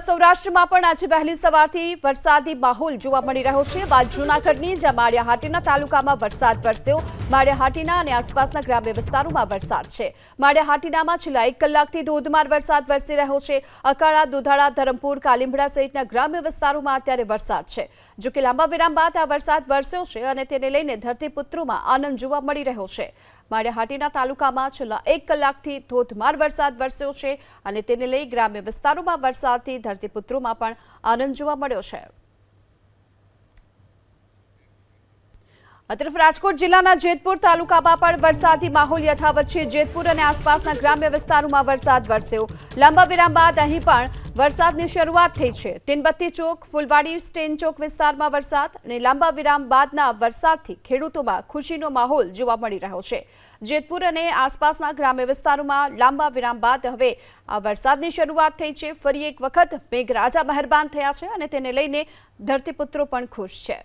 સૌરાષ્ટ્રમાં પણ આજે વહેલી સવારથી વરસાદી માહોલ જોવા મળી રહ્યો છે. વાત જૂનાગઢની, જ્યાં માળિયાહાટીના તાલુકામાં વરસાદ વરસ્યો. માળિયાહાટીના અને આસપાસના ગ્રામ્ય વિસ્તારોમાં વરસાદ છે. માળિયાહાટીનામાં છેલ્લા એક કલાકથી ધોધમાર વરસાદ વરસી રહ્યો છે. અકાળા, દુધાળા, ધરમપુર કાલિંબડા સહિતના ગ્રામ્ય વિસ્તારોમાં અત્યારે વરસાદ છે. જો કે લાંબા વિરામ બાદ આ વરસાદ વરસ્યો છે અને તેને લઈને ધરતીપુત્રોમાં આનંદ જોવા મળી રહ્યો છે. માળિયાહાટીના તાલુકામાં છેલ્લા એક કલાકથી ધોધમાર વરસાદ વરસ્યો છે અને તેને લઈ ગ્રામ્ય વિસ્તારોમાં વરસાદથી ધરતીપુત્રોમાં પણ આનંદ જોવા મળ્યો છે. તરફ રાજકોટ જિલ્લાના જેતપુર તાલુકામાં પણ વરસાદી માહોલ યથાવત છે. જેતપુર અને આસપાસના ગ્રામ્ય વિસ્તારોમાં વરસાદ વરસ્યો. લાંબા વિરામ બાદ અહીં પણ વરસાદની શરૂઆત થઈ છે. તીનબત્તી ચોક, ફુલવાડી, સ્ટેન ચોક વિસ્તારમાં વરસાદ અને લાંબા વિરામ બાદના વરસાદથી ખેડૂતોમાં ખુશીનો માહોલ જોવા મળી રહ્યો છે. જેતપુર અને આસપાસના ગ્રામ્ય વિસ્તારોમાં લાંબા વિરામ બાદ હવે આ વરસાદની શરૂઆત થઈ છે. ફરી એક વખત મેઘરાજા મહેરબાન થયા છે અને તેને લઈને ધરતીપુત્રો પણ ખુશ છે.